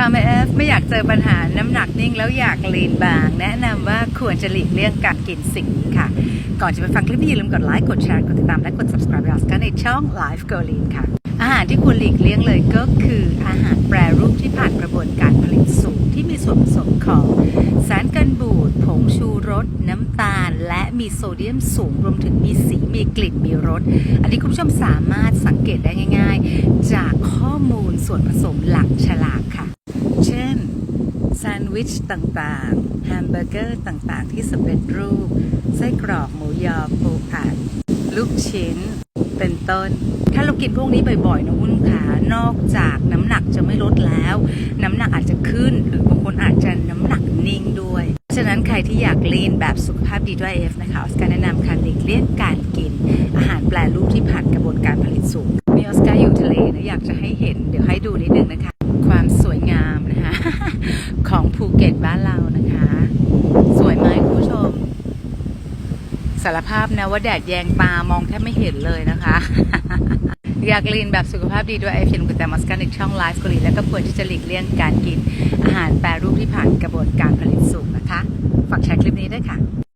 ชาวเอฟไม่อยากเจอปัญหาน้ำหนักนิ่งแล้วอยากลีนบาง แนะนำว่าควรจะหลีกเลี่ยงการกินสิ่งนี้ค่ะ ก่อนจะไปฟังคลิปนี้อย่าลืมกดไลค์กดแชร์กดติดตามและกด subscribe เรากันในช่อง Live g o l i n ค่ะ อาหารที่ควรหลีกเลี่ยงเลยก็คืออาหารแปรรูปที่ผ่านกระบวนการผลิตสูงที่มีส่วนผสมของ สารกันบูดผงชูรส น้ำตาล และมีโซเดียมสูงรวมถึงมีสีมีกลิ่นมีรสอันนี้คุณผู้ชมสามารถสังเกตได้ง่าย ๆ จากข้อมูลส่วนผสมหลักฉลากค่ะ ด์วิชต่างๆ แฮมเบอร์เกอร์ต่างๆ ที่สำเร็จรูป ไส้กรอกหมูยอปูอัด ลูกชิ้น เป็นต้น ถ้าเรากินพวกนี้บ่อยๆนะคุณขานอกจากน้ำหนักจะไม่ลดแล้ว น้ำหนักอาจจะขึ้น หรือบางคนอาจจะน้ำหนักนิ่งด้วย ฉะนั้นใครที่อยากลีนแบบสุขภาพดีด้วยเอฟนะคะออสการแนะนำค่ะหลีกเลี่ยงการกิน อาหารแปรรูปที่ผ่านกระบวนการผลิตสูงมีออสการอยู่ทะเลนะอยากจะให้เห็น ของภูเก็ตบ้านเรานะคะ สวยไหมคุณผู้ชม สารภาพนะว่าแดดแยงตามองแทบไม่เห็นเลยนะคะ อยากลีนแบบสุขภาพดีด้วยไอเฟนกุตามัสกันในช่องไลฟ์กุลีและก็ควรที่จะหลีกเลี่ยงการกินอาหารแปรรูปที่ผ่านกระบวนการผลิตสูงนะคะ